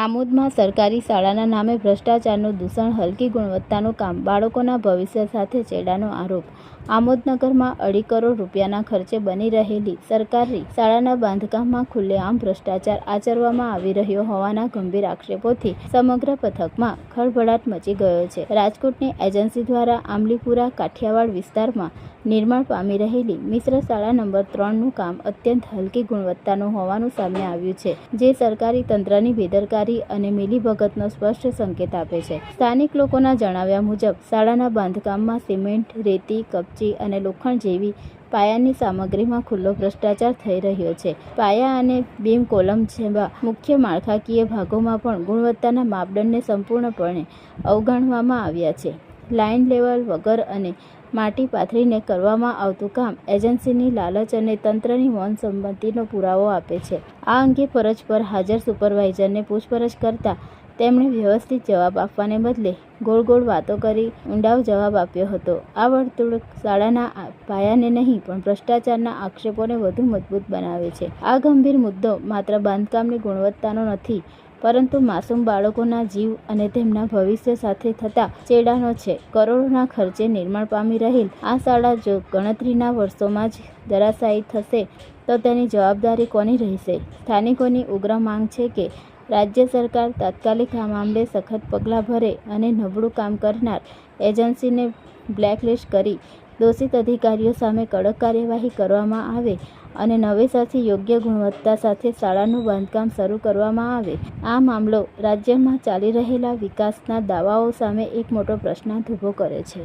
આમોદમાં સરકારી શાળાના નામે ભ્રષ્ટાચારનું દૂષણ હલકી ગુણવત્તાનું કામ બાળકોના ભવિષ્ય સાથે ચેડાનો આરોપ આમોદ નગરમાં અઢી કરોડ રૂપિયાના ખર્ચે બની રહેલી સરકારી શાળાના બાંધકામમાં ખુલ્લેઆમ ભ્રષ્ટાચાર આચરવામાં આવી રહ્યો હોવાના ગંભીર આક્ષેપોથી સમગ્ર પથકમાં ખળભળાટ મચી ગયો છે. રાજકોટની એજન્સી દ્વારા આમલીપુરા કાઠિયાવાડ વિસ્તારમાં નિર્માણ પામી રહેલી મિશ્ર શાળા નંબર ત્રણનું કામ અત્યંત હલકી ગુણવત્તાનું હોવાનું સામે આવ્યું છે, જે સરકારી તંત્રની બેદરકારી અને મિલીભગતનો સ્પષ્ટ સંકેત આપે છે. સ્થાનિક લોકોના જણાવ્યા મુજબ, શાળાના બાંધકામમાં સિમેન્ટ, રેતી, કપચી અને લોખંડ જેવી પાયાની સામગ્રીમાં ખુલ્લો ભ્રષ્ટાચાર થઈ રહ્યો છે. પાયા અને બીમ કોલમ જેવા મુખ્ય માળખાકીય ભાગોમાં પણ ગુણવત્તાના માપદંડને સંપૂર્ણપણે અવગણવામાં આવ્યા છે. લાઇન લેવલ વગર અને માટી પાથરીને કરવામાં આવતું કામ એજન્સીની લાલચ અને તંત્રની મૌન સંમતિનો પુરાવો આપે છે. આ અંગે ફરજ પર હાજર સુપરવાઇઝરને પૂછપરછ કરતા તેમણે વ્યવસ્થિત જવાબ આપવાને બદલે ગોળ ગોળ વાતો કરી ઊંડાવ જવાબ આપ્યો હતો. આ વર્તુળ શાળાના પાયાને નહીં, પણ ભ્રષ્ટાચારના આક્ષેપોને વધુ મજબૂત બનાવે છે. આ ગંભીર મુદ્દો માત્ર બાંધકામની ગુણવત્તાનો નથી પરંતુ માસૂમ બાળકોના જીવ અને તેમના ભવિષ્ય સાથે થતા ચેડાનો છે. કરોડોના ખર્ચે નિર્માણ પામી રહેલ આ શાળા જો ગણતરીના વર્ષોમાં જ ધરાશાયી થશે, તો તેની જવાબદારી કોની રહેશે? સ્થાનિકોની ઉગ્ર માંગ છે કે રાજ્ય સરકાર તાત્કાલિક આ મામલે સખત પગલાં ભરે અને નબળું કામ કરનાર એજન્સીને બ્લેકલિસ્ટ કરી દોષિત અધિકારીઓ સામે કડક કાર્યવાહી કરવામાં આવે અને નવેસરથી યોગ્ય ગુણવત્તા સાથે શાળાનું બાંધકામ શરૂ કરવામાં આવે. આ મામલો રાજ્યમાં ચાલી રહેલા વિકાસના દાવાઓ સામે એક મોટો પ્રશ્નાર્થ ઊભો કરે છે.